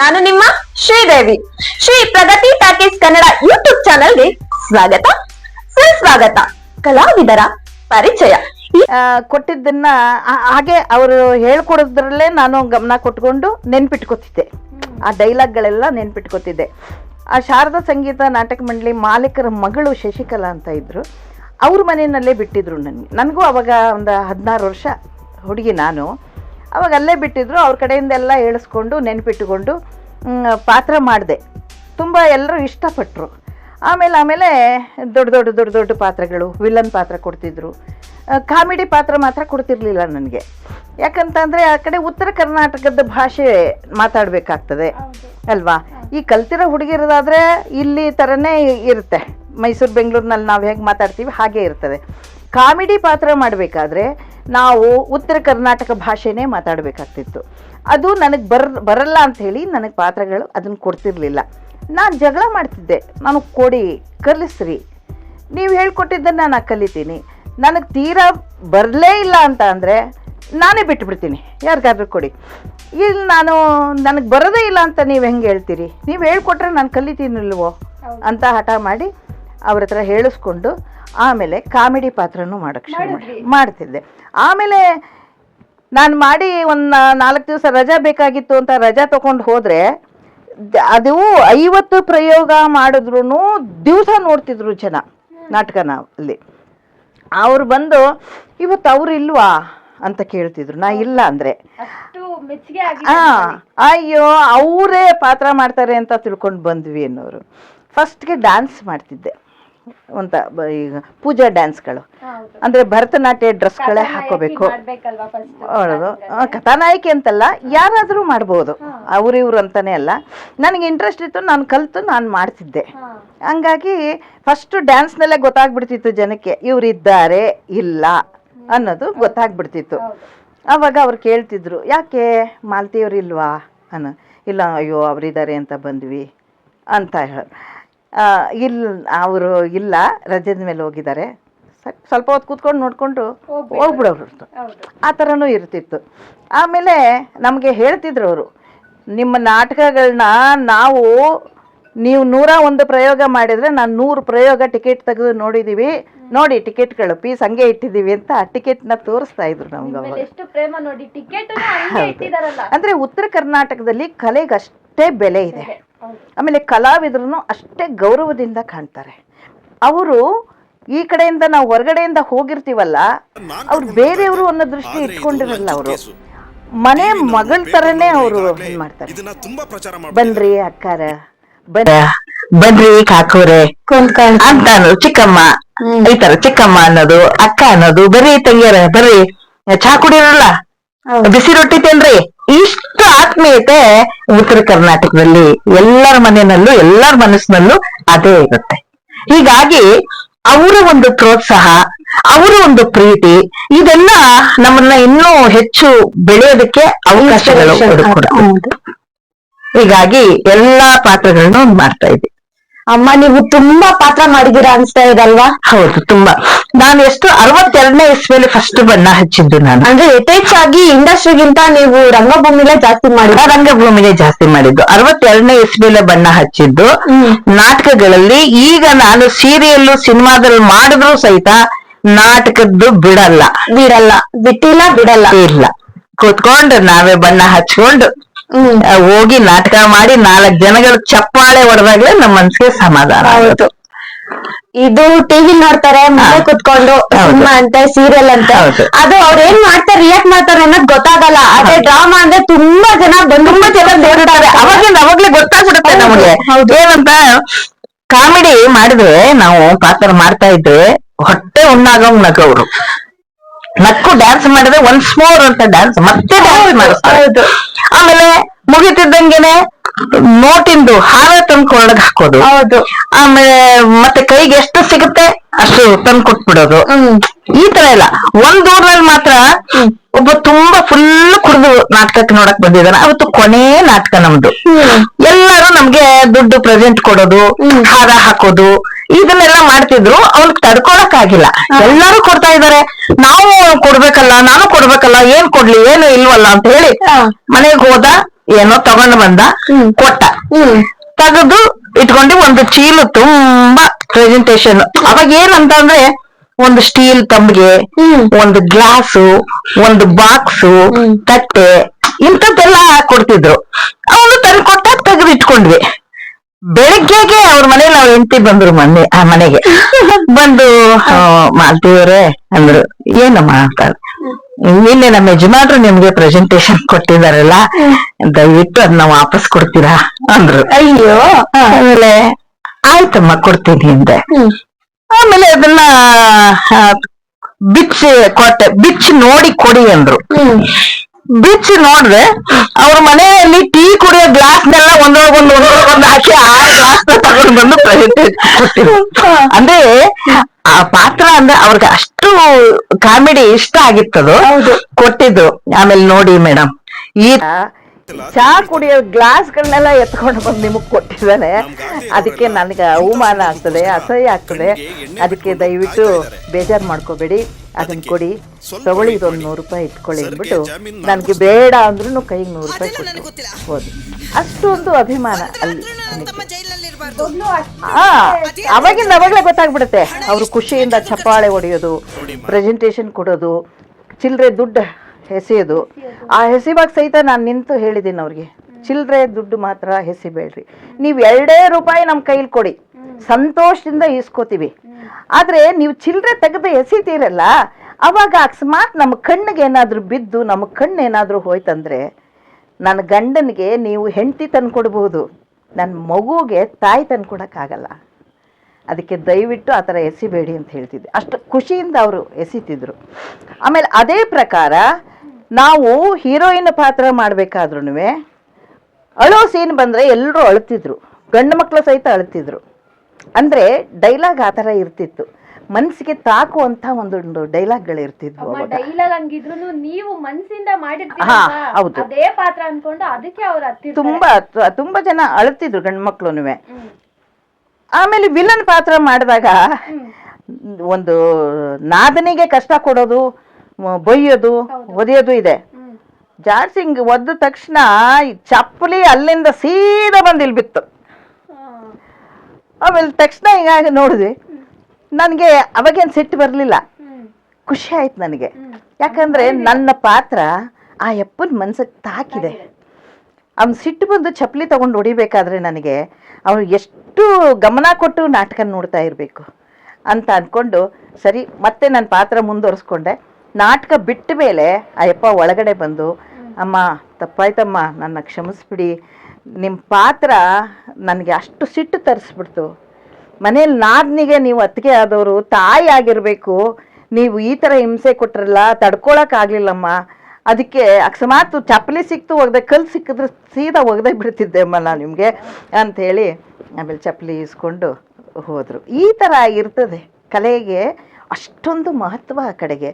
ನಾನು ನಿಮ್ಮ Sridevi. Shri Pragati package Kannada YouTube ಚಾನೆಲ್ಗೆ ಸ್ವಾಗತ. ಸುಸ್ವಾಗತ ಕಲಾವಿದರ ಪರಿಚಯ. ಕೊಟ್ಟಿದ್ದನ್ನ ಹಾಗೆ ಅವರು ಹೇಳ್ಕೊಡೋದ್ರಲ್ಲೇ ನಾನು ಗಮನ ಕೊಟ್ಕೊಂಡು ನೆನ್ಪಿಟ್ಕೋತಿದ್ದೆ. ಆ ಡೈಲಾಗ್ಗಳೆಲ್ಲ ನೆನ್ಪಿಟ್ಕೋತಿದ್ದೆ. ಆ ಶಾರದಾ ಸಂಗೀತ ನಾಟಕ ಮಂಡಳಿ ಮಾಲೀಕರ ಮಗಳು ಶಶಿಕಲಾ ಅಂತ ಇದ್ರು. ಅವ್ರ ಮನೆಯಲ್ಲೇ ಬಿಟ್ಟಿದ್ರು ನನಗೆ. ನನಗೂ ಅವಾಗ ಒಂದು ಹದಿನಾರು ವರ್ಷ ಹುಡುಗಿ ನಾನು. ಅವಾಗ ಅಲ್ಲೇ ಬಿಟ್ಟಿದ್ರು ಅವ್ರ ಕಡೆಯಿಂದ ಎಲ್ಲ ಹೇಳಿಸ್ಕೊಂಡು ನೆನಪಿಟ್ಟುಕೊಂಡು ಪಾತ್ರ ಮಾಡಿದೆ. ತುಂಬ ಎಲ್ಲರೂ ಇಷ್ಟಪಟ್ಟರು ಆಮೇಲೆ ಆಮೇಲೆ ದೊಡ್ಡ ದೊಡ್ಡ ದೊಡ್ಡ ದೊಡ್ಡ ಪಾತ್ರಗಳು ವಿಲನ್ ಪಾತ್ರ ಕೊಡ್ತಿದ್ರು. ಕಾಮಿಡಿ ಪಾತ್ರ ಮಾತ್ರ ಕೊಡ್ತಿರ್ಲಿಲ್ಲ ನನಗೆ. ಯಾಕಂತಂದರೆ ಆ ಕಡೆ ಉತ್ತರ ಕರ್ನಾಟಕದ ಭಾಷೆ ಮಾತಾಡಬೇಕಾಗ್ತದೆ. ಅಲ್ವಾ? ಈ ಕಲ್ತಿರೋ ಹುಡುಗಿರೋದಾದರೆ ಇಲ್ಲಿ ಥರನೇ ಇರುತ್ತೆ. ಮೈಸೂರು ಬೆಂಗಳೂರಿನಲ್ಲಿ ನಾವು ಹೇಗೆ ಮಾತಾಡ್ತೀವಿ ಹಾಗೆ ಇರ್ತದೆ. ಕಾಮಿಡಿ ಪಾತ್ರ ಮಾಡಬೇಕಾದ್ರೆ ನಾವು ಉತ್ತರ ಕರ್ನಾಟಕ ಭಾಷೆನೇ ಮಾತಾಡಬೇಕಾಗ್ತಿತ್ತು. ಅದು ನನಗೆ ಬರ್ ಬರಲ್ಲ ಅಂತ ಹೇಳಿ ನನಗೆ ಪಾತ್ರಗಳು ಅದನ್ನು ಕೊಡ್ತಿರ್ಲಿಲ್ಲ. ನಾನು ಜಗಳ ಮಾಡ್ತಿದ್ದೆ. ನಾನು ಕೊಡಿ ಕಲಿಸ್ರಿ. ನೀವು ಹೇಳ್ಕೊಟ್ಟಿದ್ದನ್ನು ನಾನು ಕಲಿತೀನಿ. ನನಗೆ ತೀರಾ ಬರಲೇ ಇಲ್ಲ ಅಂತ ಅಂದರೆ ನಾನೇ ಬಿಟ್ಬಿಡ್ತೀನಿ. ಯಾರಿಗಾದ್ರೂ ಕೊಡಿ. ಇಲ್ಲಿ ನಾನು ನನಗೆ ಬರೋದೇ ಇಲ್ಲ ಅಂತ ನೀವು ಹೆಂಗೆ ಹೇಳ್ತೀರಿ? ನೀವು ಹೇಳ್ಕೊಟ್ರೆ ನಾನು ಕಲಿತೀನಿಲ್ವೋ? ಅಂತ ಹಠ ಮಾಡಿ ಅವ್ರ ಹತ್ರ ಹೇಳಿಸ್ಕೊಂಡು ಆಮೇಲೆ ಕಾಮಿಡಿ ಪಾತ್ರನೂ ಮಾಡಕ್ಕೆ ಶುರು ಮಾಡಿ ಮಾಡ್ತಿದ್ದೆ. ಆಮೇಲೆ ನಾನು ಮಾಡಿ ಒಂದು ನಾಲ್ಕು ದಿವಸ ರಜಾ ಬೇಕಾಗಿತ್ತು ಅಂತ ರಜಾ ತೊಗೊಂಡು ಹೋದರೆ ಅದು ಐವತ್ತು ಪ್ರಯೋಗ ಮಾಡಿದ್ರು ದಿವಸ ನೋಡ್ತಿದ್ರು ಜನ ನಾಟಕನ ಅಲ್ಲಿ ಅವ್ರು ಬಂದು ಇವತ್ತು ಅವ್ರು ಇಲ್ವಾ? ಅಂತ ಕೇಳ್ತಿದ್ರು. ನಾ ಇಲ್ಲ ಅಂದರೆ. ಆಗಿ ಅಯ್ಯೋ ಅವರೇ ಪಾತ್ರ ಮಾಡ್ತಾರೆ ಅಂತ ತಿಳ್ಕೊಂಡು ಬಂದ್ವಿ ಅನ್ನೋರು. ಫಸ್ಟ್ಗೆ ಡ್ಯಾನ್ಸ್ ಮಾಡ್ತಿದ್ದೆ. ಅಂತ ಬ- ಈಗ ಪೂಜಾ ಡ್ಯಾನ್ಸ್ಗಳು. ಅಂದ್ರೆ ಭರತನಾಟ್ಯ ಡ್ರೆಸ್ಗಳೇ ಹಾಕೋಬೇಕು ಆ, ಕಥಾನಾಯಕಿ ಅಂತಲ್ಲ ಯಾರಾದರೂ ಮಾಡ್ಬೋದು. ಅವ್ರಿವ್ರು ಅಂತಾನೆ ಅಲ್ಲ. ನನಗೆ ಇಂಟ್ರೆಸ್ಟ್ ಇತ್ತು ನಾನು ಕಲಿತು ನಾನು ಮಾಡ್ತಿದ್ದೆ. ಹಂಗಾಗಿ ಫಸ್ಟು ಡ್ಯಾನ್ಸ್ನಲ್ಲೇ ಗೊತ್ತಾಗ್ಬಿಡ್ತಿತ್ತು ಜನಕ್ಕೆ ಇವರಿದ್ದಾರೆ ಇಲ್ಲ ಅನ್ನೋದು ಗೊತ್ತಾಗ್ಬಿಡ್ತಿತ್ತು. ಆವಾಗ ಅವ್ರು ಕೇಳ್ತಿದ್ರು ಯಾಕೆ ಮಾಲ್ತಿಯವ್ರು ಇಲ್ವಾ? ಅನ್ನೋ ಇಲ್ಲ ಅಯ್ಯೋ ಅವರಿದ್ದಾರೆ ಅಂತ ಬಂದ್ವಿ ಅಂತ ಹೇಳ ಇಲ್ಲ ಅವರು ಇಲ್ಲ ರಜದ ಮೇಲೆ ಹೋಗಿದ್ದಾರೆ. ಸ್ವಲ್ಪ ಹೊತ್ತು ಕೂತ್ಕೊಂಡು ನೋಡಿಕೊಂಡು ಹೋಗ್ಬಿಡೋರು ಆ ಥರನೂ ಇರ್ತಿತ್ತು. ಆಮೇಲೆ ನಮಗೆ ಹೇಳ್ತಿದ್ರು ಅವರು ನಿಮ್ಮ ನಾಟಕಗಳನ್ನ ನಾವು ನೀವು ನೂರ ಒಂದು ಪ್ರಯೋಗ ಮಾಡಿದರೆ ನಾನು ನೂರು ಪ್ರಯೋಗ ಟಿಕೆಟ್ ತೆಗೆದು ನೋಡಿದ್ದೀವಿ ನೋಡಿ ಟಿಕೆಟ್ಗಳು ಪೀಸ್ ಹಂಗೆ ಇಟ್ಟಿದ್ದೀವಿ ಅಂತ ಆ ಟಿಕೆಟ್ನ ತೋರಿಸ್ತಾ ಇದ್ರು ನಮ್ಗೆ ಅವಾಗ. ಎಷ್ಟು ಪ್ರೇಮ ನೋಡಿ ಟಿಕೆಟ್ ಹಂಗೆ ಇಟ್ಟಿದಾರಲ್ಲ. ಅಂದರೆ ಉತ್ತರ ಕರ್ನಾಟಕದಲ್ಲಿ ಕಲೆಗಷ್ಟೇ ಬೆಲೆ ಇದೆ. ಆಮೇಲೆ ಕಲಾವಿದರು ಅಷ್ಟೇ ಗೌರವದಿಂದ ಕಾಣ್ತಾರೆ. ಅವರು ಈ ಕಡೆಯಿಂದ ನಾವು ಹೊರಗಡೆಯಿಂದ ಹೋಗಿರ್ತೀವಲ್ಲ ಅವ್ರು ಬೇರೆಯವರು ಅನ್ನೋ ದೃಷ್ಟಿ ಇಟ್ಕೊಂಡಿರಲ್ಲ ಅವರು. ಮನೆ ಮಗಳ ತರನೇ ಅವರು ಮಾಡ್ತಾರೆ. ಇದನ್ನ ತುಂಬಾ ಪ್ರಚಾರ ಮಾಡ್ತಾರೆ ಬನ್ರಿ ಅಕ್ಕಾರ. ಬನ್ರಿ ಬನ್ರಿ ಕಾಕೋರೆ. ಅಂತ ಚಿಕ್ಕಮ್ಮ. ಈ ತರ ಚಿಕ್ಕಮ್ಮ ಅನ್ನೋದು ಅಕ್ಕ ಅನ್ನೋದು ಬರೀ ತಂಗಿಯರ ಬರ್ರಿ ಚಾ ಕುಡಿಯೋರಲ್ಲ? ಬಿಸಿ ರೊಟ್ಟಿ ತಿನ್ರಿ. ಇಷ್ಟು ಆತ್ಮೀಯತೆ ಉತ್ತರ ಕರ್ನಾಟಕದಲ್ಲಿ ಎಲ್ಲರ ಮನೆಯಲ್ಲೂ ಎಲ್ಲರ ಮನಸ್ಸಿನಲ್ಲೂ ಅದೇ ಇರುತ್ತೆ. ಹೀಗಾಗಿ ಅವರ ಒಂದು ಪ್ರೋತ್ಸಾಹ ಅವರ ಒಂದು ಪ್ರೀತಿ ಇದೆಲ್ಲ ನಮ್ಮನ್ನ ಇನ್ನೂ ಹೆಚ್ಚು ಬೆಳೆಯೋದಕ್ಕೆ ಅವಕಾಶಗಳು ಹೀಗಾಗಿ ಎಲ್ಲಾ ಪಾತ್ರಗಳನ್ನು ಮಾಡ್ತಾ ಇದ್ದೆ ಅಮ್ಮ ನೀವು ತುಂಬಾ ಪಾತ್ರ ಮಾಡಿದೀರಾ ಅನ್ಸ್ತಾ ಇದಲ್ವಾ ಹೌದು ತುಂಬಾ. ನಾನು ಎಷ್ಟು ಅರವತ್ತೆರಡನೇ ಇಸ್ವಿಯಲ್ಲಿ ಫಸ್ಟ್ ಬಣ್ಣ ಹಚ್ಚಿದ್ದು ನಾನು. ಅಂದ್ರೆ ಯಥೇಚ್ಛಾಗಿ ಇಂಡಸ್ಟ್ರಿಗಿಂತ ನೀವು ರಂಗಭೂಮಿಲೇ ಜಾಸ್ತಿ ಮಾಡಿದ್ರು ಮಾಡಿದ ರಂಗಭೂಮಿಗೆ ಜಾಸ್ತಿ ಮಾಡಿದ್ದು. ಅರವತ್ತೆರಡನೇ ಇಸ್ವಿಲೆ ಬಣ್ಣ ಹಚ್ಚಿದ್ದು. ನಾಟಕಗಳಲ್ಲಿ ಈಗ ನಾನು ಸೀರಿಯಲ್ ಸಿನಿಮಾದಲ್ಲಿ ಮಾಡಿದ್ರು ಸಹಿತ ನಾಟಕದ್ದು ಬಿಡಲ್ಲ. ಬಿಡಲ್ಲ. ಬಿಟ್ಟಿಲ್ಲ ಬಿಡಲ್ಲ. ಇಲ್ಲ. ಕೂತ್ಕೊಂಡು ನಾವೇ ಬಣ್ಣ ಹಚ್ಕೊಂಡು ಹೋಗಿ ನಾಟಕ ಮಾಡಿ ನಾಲ್ಕು ಜನಗಳು ಚಪ್ಪಾಳೆ ಹೊಡೆದಾಗ್ಲೇ ನಮ್ಮ ಮನ್ಸಿಗೆ ಸಮಾಧಾನ ಆಯ್ತು ಇದು ಟಿವಿ ನೋಡ್ತಾರೆ ಮನೆ ಕುತ್ಕೊಂಡು. ಸಿನಿಮಾ ಅಂತೆ ಸೀರಿಯಲ್ ಅಂತೆ. ಅದು ಅವ್ರ ಏನ್ ಮಾಡ್ತಾರೆ ರಿಯಾಕ್ಟ್ ಮಾಡ್ತಾರೆ ಅನ್ನೋದು ಗೊತ್ತಾಗಲ್ಲ. ಅದೇ ಡ್ರಾಮಾ ಅಂದ್ರೆ ತುಂಬಾ ಜನ ಬಂದು ತುಂಬಾ ಜನ ನೋಡ್ತಾರೆ. ಅವಾಗಿಂದ ಅವಾಗ್ಲೇ ಗೊತ್ತಾಗ್ಬಿಡುತ್ತೆ ನಮಗೆ. ಏನಂತ ಕಾಮಿಡಿ ಮಾಡಿದ್ರೆ ನಾವು ಪಾತ್ರ ಮಾಡ್ತಾ ಇದ್ರೆ ಹೊಟ್ಟೆ ಉಣ್ಣಾಗಂಗ್ ನಗವ್ರು. ನಕ್ಕು ಡ್ಯಾನ್ಸ್ ಮಾಡಿದ್ರೆ ಒನ್ಸ್ ಮೋರ್ ಅಂತ ಡ್ಯಾನ್ಸ್ ಮತ್ತೆ ಡ್ಯಾನ್ಸ್ ಮಾಡಿಸ್ತಾರೆ. ಆಮೇಲೆ ಮುಗಿತಿದ್ದಂಗೆನೆ ನೋಟಿಂದು ಹಾರ ತಂದು ಹಾಕೋದು. ಹೌದು. ಆಮೇಲೆ ಮತ್ತೆ ಕೈಗೆ ಎಷ್ಟು ಸಿಗುತ್ತೆ ಅಷ್ಟು ತಂದು ಕೊಟ್ಬಿಡೋದು. ಈ ತರ ಇಲ್ಲ ಒಂದ್ ಊರಲ್ಲಿ ಮಾತ್ರ ಒಬ್ಬ ತುಂಬಾ ಫುಲ್ ಕುಡಿದು ನಾಟಕಕ್ಕೆ ನೋಡಕ್ ಬಂದಿದ್ದಾನೆ. ಅವತ್ತು ಕೊನೆ ನಾಟಕ ನಮ್ದು. ಎಲ್ಲರೂ ನಮ್ಗೆ ದುಡ್ಡು ಪ್ರೆಸೆಂಟ್ ಕೊಡೋದು ಹಾರ ಹಾಕೋದು ಇದನ್ನೆಲ್ಲ ಮಾಡ್ತಿದ್ರು ಅವ್ನಿಗೆ ತಡ್ಕೊಳಕ್ ಆಗಿಲ್ಲ. ಎಲ್ಲರೂ ಕೊಡ್ತಾ ಇದಾರೆ. ನಾವು ಕೊಡ್ಬೇಕಲ್ಲ ನಾನು ಕೊಡ್ಬೇಕಲ್ಲ ಏನ್ ಕೊಡ್ಲಿ ಏನು ಇಲ್ವಲ್ಲ ಅಂತ ಹೇಳಿ ಮನೆಗ್ ಹೋದ ಏನೋ ತಗೊಂಡ್ ಬಂದ ಕೊಟ್ಟ. ತೆಗೆದು ಇಟ್ಕೊಂಡು ಒಂದು ಚೀಲ ತುಂಬಾ ಪ್ರೆಸೆಂಟೇಶನ್ ಅವಾಗ ಏನಂತಂದ್ರೆ ಒಂದು ಸ್ಟೀಲ್ ತಂಬಿಗೆ ಒಂದು ಗ್ಲಾಸು ಒಂದು ಬಾಕ್ಸು ತಟ್ಟೆ ಇಂಥದ್ದೆಲ್ಲ ಕೊಡ್ತಿದ್ರು. ಅವನು ತಂದು ಕೊಟ್ಟ ತೆಗೆದು ಇಟ್ಕೊಂಡ್ವಿ ಬೆಳಗ್ಗೆಗೆ ಅವ್ರ ಮನೇಲಿ ಅವ್ರ ಹೆಂಡತಿ ಬಂದ್ರು ಮನೆ ಆ ಮನೆಗೆ. ಬಂದು ಆ, ಮಾಲ್ತಿಯವ್ರೆ ಅಂದ್ರು ಏನಮ್ಮ ಅಂತ. ನಿನ್ನೆ ನಮ್ಮ ಯಜಮಾನ್ರು ನಿಮ್ಗೆ ಪ್ರೆಸೆಂಟೇಶನ್ ಕೊಟ್ಟಿದಾರಲ್ಲ ದಯವಿಟ್ಟು ಅದನ್ನ ವಾಪಸ್ ಕೊಡ್ತೀರಾ ಅಂದ್ರು. ಅಯ್ಯೋ. ಆಮೇಲೆ ಆಯ್ತಮ್ಮ ಕೊಡ್ತೀನಿ ಹಿಂದೆ ಆಮೇಲೆ ಅದನ್ನ ಬಿಚ್ಚಿ ಕೊಟ್ಟೆ ಬಿಚ್ಚಿ ನೋಡಿ ಕೊಡಿ ಅಂದ್ರು. ಬಿಚ್ಚಿ ನೋಡ್ದೆ ಅವ್ರ ಮನೆಯಲ್ಲಿ ಟೀ ಕುಡಿಯೋ ಗ್ಲಾಸ್ನೆಲ್ಲ ಒಂದೊಳಗೊಂದು ಒಂದೊಳಗೊಂದು ಹಾಕಿ ಆ ಗ್ಲಾಸ್ ತಗೊಂಡು ಬಂದು ಕೊಟ್ಟಿದ್ರು ಅಂದ್ರೆ ಆ ಪಾತ್ರ ಅಂದ್ರೆ ಅವ್ರಿಗೆ ಅಷ್ಟು ಕಾಮಿಡಿ ಇಷ್ಟ ಆಗಿತ್ತದು. ಕೊಟ್ಟಿದ್ರು ಆಮೇಲೆ ನೋಡಿ ಮೇಡಮ್. ಈ ಚಾ ಕುಡಿಯೋ ಗ್ಲಾಸ್ಗಳನ್ನೆಲ್ಲ ಎತ್ಕೊಂಡು ಬಂದು ನಿಮಗೆ ಕೊಟ್ಟಿದ್ದಾನೆ. ಅದಕ್ಕೆ ನನಗೆ ಅವಮಾನ ಆಗ್ತದೆ ಅಸಹ್ಯ ಆಗ್ತದೆ. ಅದಕ್ಕೆ ದಯವಿಟ್ಟು ಬೇಜಾರು ಮಾಡ್ಕೋಬೇಡಿ. ಅದನ್ನ ಕೊಡಿ. ತಗೊಳ್ಳಿ ಇದೊಂದು ನೂರು ರೂಪಾಯಿ ಇಟ್ಕೊಳ್ಳಿ ಅಂದ್ಬಿಟ್ಟು ನನಗೆ ಬೇಡ ಅಂದ್ರೂ ಕೈಗೆ ನೂರು ರೂಪಾಯಿ ಕೊಟ್ಟು ಹೋದ್ರಿ ಅಷ್ಟೊಂದು ಅಭಿಮಾನ ಅಲ್ಲಿ ಆ ಅವಾಗಿಂದ ಅವಾಗಲೇ ಗೊತ್ತಾಗ್ಬಿಡುತ್ತೆ. ಅವರು ಖುಷಿಯಿಂದ ಚಪ್ಪಾಳೆ ಹೊಡೆಯೋದು ಪ್ರೆಸೆಂಟೇಷನ್ ಕೊಡೋದು ಚಿಲ್ಲರೆ ದುಡ್ಡು ಎಸೆಯೋದು ಆ ಎಸಿವಾಗ ಸಹಿತ ನಾನು ನಿಂತು ಹೇಳಿದ್ದೀನಿ ಅವ್ರಿಗೆ. ಚಿಲ್ಲರೆ ದುಡ್ಡು ಮಾತ್ರ ಹೆಸಿಬೇಡ್ರಿ ನೀವು ಎರಡೇ ರೂಪಾಯಿ ನಮ್ಮ ಕೈಲಿ ಕೊಡಿ. ಸಂತೋಷದಿಂದ ಇಸ್ಕೋತೀವಿ ಆದರೆ ನೀವು ಚಿಲ್ಲರೆ ತೆಗೆದು ಎಸಿತೀರಲ್ಲ ಅವಾಗ ಅಕಸ್ಮಾತ್ ನಮ್ಮ ಕಣ್ಣಿಗೆ ಏನಾದರೂ ಬಿದ್ದು ನಮ್ಮ ಕಣ್ಣು ಏನಾದರೂ ಹೋಯ್ತಂದ್ರೆ ನನ್ನ ಗಂಡನಿಗೆ ನೀವು ಹೆಂಡತಿ ತಂದುಕೊಡ್ಬೋದು. ನನ್ನ ಮಗುಗೆ ತಾಯಿ ತಂದ್ಕೊಡಕ್ಕಾಗಲ್ಲ. ಅದಕ್ಕೆ ದಯವಿಟ್ಟು ಆ ಥರ ಎಸಿಬೇಡಿ ಅಂತ ಹೇಳ್ತಿದ್ದೆ. ಅಷ್ಟು ಖುಷಿಯಿಂದ ಅವರು ಎಸಿತಿದ್ರು ಆಮೇಲೆ ಅದೇ ಪ್ರಕಾರ ನಾವು ಹೀರೋಯಿನ್ ಪಾತ್ರ ಮಾಡಬೇಕಾದ್ರೂ ಅಳೋ ಸೀನ್ ಬಂದರೆ ಎಲ್ಲರೂ ಅಳ್ತಿದ್ರು ಗಂಡು ಮಕ್ಕಳು ಸಹಿತ ಅಳ್ತಿದ್ರು. ಅಂದರೆ ಡೈಲಾಗ್ ಆ ಥರ ಇರ್ತಿತ್ತು. ಮನಸ್ಸಿಗೆ ತಾಕುವಂಥ ಒಂದೊಂದು ಡೈಲಾಗ್ಗಳು ಇರ್ತಿದ್ವು ಡೈಲಾಗ್ ಹಂಗಿದ್ರು ನೀವು ಮನಸ್ಸಿಂದ ಹಾ, ಹೌದು. ಅದೇ ಪಾತ್ರ ಅನ್ಕೊಂಡು ಅದಕ್ಕೆ ಅವ್ರು ತುಂಬಾ ತುಂಬಾ ಜನ ಅಳ್ತಿದ್ರು ಗಂಡು ಮಕ್ಳುನುವೆ. ಆಮೇಲೆ ವಿಲನ್ ಪಾತ್ರ ಮಾಡಿದಾಗ ಒಂದು ನಾದನಿಗೆ ಕಷ್ಟ ಕೊಡೋದು ಬೈಯೋದು ಒದೆಯೋದು ಇದೆ. ಜಾರ್ಸಿಂಗ್ ಒದ್ದ ತಕ್ಷಣ ಚಪ್ಪಲಿ ಅಲ್ಲಿಂದ ಸೀದಾ ಬಂದು ಇಲ್ಲಿ ಬಿತ್ತು ಆಮೇಲೆ ತಕ್ಷಣ ಹಿಂಗಾಗಿ ನೋಡಿದ್ವಿ. ನನಗೆ ಅವಾಗೇನು ಸಿಟ್ಟು ಬರಲಿಲ್ಲ. ಖುಷಿ ಆಯ್ತು ನನಗೆ. ಯಾಕಂದ್ರೆ ನನ್ನ ಪಾತ್ರ ಆ ಯಪ್ಪನ ಮನ್ಸಿಗೆ ತಾಕಿದೆ. ಅವ್ನು ಸಿಟ್ಟು ಬಂದು ಚಪ್ಪಲಿ ತಗೊಂಡು ಹೊಡಿಬೇಕಾದ್ರೆ ನನಗೆ ಅವನು ಎಷ್ಟು ಗಮನ ಕೊಟ್ಟು ನಾಟಕ ನೋಡ್ತಾ ಇರಬೇಕು ಅಂತ ಅಂದ್ಕೊಂಡು ಸರಿ ಮತ್ತೆ ನನ್ನ ಪಾತ್ರ ಮುಂದುವರಿಸ್ಕೊಂಡೆ. ನಾಟಕ ಬಿಟ್ಟ ಮೇಲೆ ಅಯ್ಯಪ್ಪ ಯಪ್ಪ ಒಳಗಡೆ ಬಂದು, ಅಮ್ಮ, ತಪ್ಪಾಯ್ತಮ್ಮ, ನನ್ನ ಕ್ಷಮಿಸ್ಬಿಡಿ. ನಿಮ್ಮ ಪಾತ್ರ ನನಗೆ ಅಷ್ಟು ಸಿಟ್ಟು ತರಿಸ್ಬಿಡ್ತು. ಮನೇಲಿ ನಾದ್ನಿಗೆ ನೀವು ಅತ್ತಿಗೆ ಆದವರು ತಾಯಿ ಆಗಿರಬೇಕು. ನೀವು ಈ ಥರ ಹಿಂಸೆ ಕೊಟ್ರಲ್ಲ ತಡ್ಕೊಳಕ್ಕಾಗಲಿಲ್ಲಮ್ಮ ಅದಕ್ಕೆ ಅಕಸ್ಮಾತ್ ಚಪ್ಪಲಿ ಸಿಕ್ತು, ಒಗ್ದೆ ಕಲ್ಲು ಸಿಕ್ಕಿದ್ರೆ ಸೀದಾ ಒಗ್ದೆ ಬಿಡ್ತಿದ್ದೆ ಅಮ್ಮ ನಾನು ನಿಮಗೆ ಅಂಥೇಳಿ ಆಮೇಲೆ ಚಪ್ಪಲಿ ಇಸ್ಕೊಂಡು ಹೋದರು. ಈ ಥರ ಇರ್ತದೆ ಕಲೆಗೆ ಅಷ್ಟೊಂದು ಮಹತ್ವ ಆ ಕಡೆಗೆ.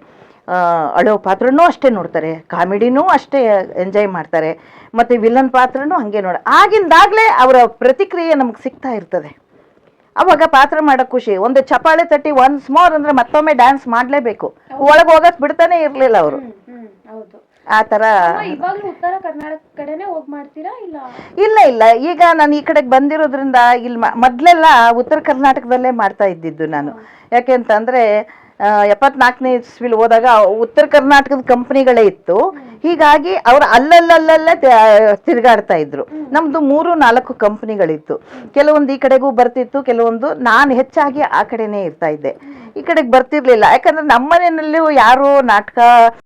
ಅಳೋ ಪಾತ್ರನೂ ಅಷ್ಟೇ ನೋಡ್ತಾರೆ ಕಾಮಿಡಿನೂ ಅಷ್ಟೇ ಎಂಜಾಯ್ ಮಾಡ್ತಾರೆ ಮತ್ತು ವಿಲನ್ ಪಾತ್ರನೂ ಹಾಗೆ ನೋಡ ಆಗಿಂದಾಗಲೇ ಅವರ ಪ್ರತಿಕ್ರಿಯೆ ನಮಗೆ ಸಿಗ್ತಾ ಇರ್ತದೆ. ಅವಾಗ ಪಾತ್ರ ಮಾಡೋ ಖುಷಿ ಒಂದು ಚಪಾಳೆ ತಟ್ಟಿ ಒನ್ಸ್ ಮೋರ್ ಅಂದ್ರೆ ಮತ್ತೊಮ್ಮೆ ಡ್ಯಾನ್ಸ್ ಮಾಡಲೇಬೇಕು. ಒಳಗೆ ಹೋಗಕ್ ಬಿಡ್ತಾನೆ ಇರಲಿಲ್ಲ ಅವರು. ಆ ಥರ ಉತ್ತರ ಕರ್ನಾಟಕ ಕಡೆನೇ ಹೋಗ್ ಮಾಡ್ತೀರಾ ಇಲ್ಲ? ಇಲ್ಲ ಇಲ್ಲ. ಈಗ ನಾನು ಈ ಕಡೆಗೆ ಬಂದಿರೋದ್ರಿಂದ ಇಲ್ಲಿ ಮೊದಲೆಲ್ಲ ಮೊದ್ಲೆಲ್ಲ ಉತ್ತರ ಕರ್ನಾಟಕದಲ್ಲೇ ಮಾಡ್ತಾ ಇದ್ದಿದ್ದು ನಾನು. ಯಾಕೆ ಅಂತಂದ್ರೆ ಎಪ್ಪತ್ನಾಲ್ಕನೇ ಇಸ್ವಿಲ್ ಹೋದಾಗ ಉತ್ತರ ಕರ್ನಾಟಕದ ಕಂಪ್ನಿಗಳೇ ಇತ್ತು. ಹೀಗಾಗಿ ಅವರು ಅಲ್ಲಲ್ಲಲ್ಲಲ್ಲೇ ತಿರುಗಾಡ್ತಾ ಇದ್ರು. ನಮ್ದು ಮೂರು ನಾಲ್ಕು ಕಂಪ್ನಿಗಳಿತ್ತು. ಕೆಲವೊಂದು ಈ ಕಡೆಗೂ ಬರ್ತಿತ್ತು, ಕೆಲವೊಂದು ನಾನು ಹೆಚ್ಚಾಗಿ ಆ ಕಡೆನೇ ಇರ್ತಾ ಇದ್ದೆ. ಈ ಕಡೆಗೆ ಬರ್ತಿರ್ಲಿಲ್ಲ. ಯಾಕಂದ್ರೆ ನಮ್ಮ ಯಾರು ನಾಟಕ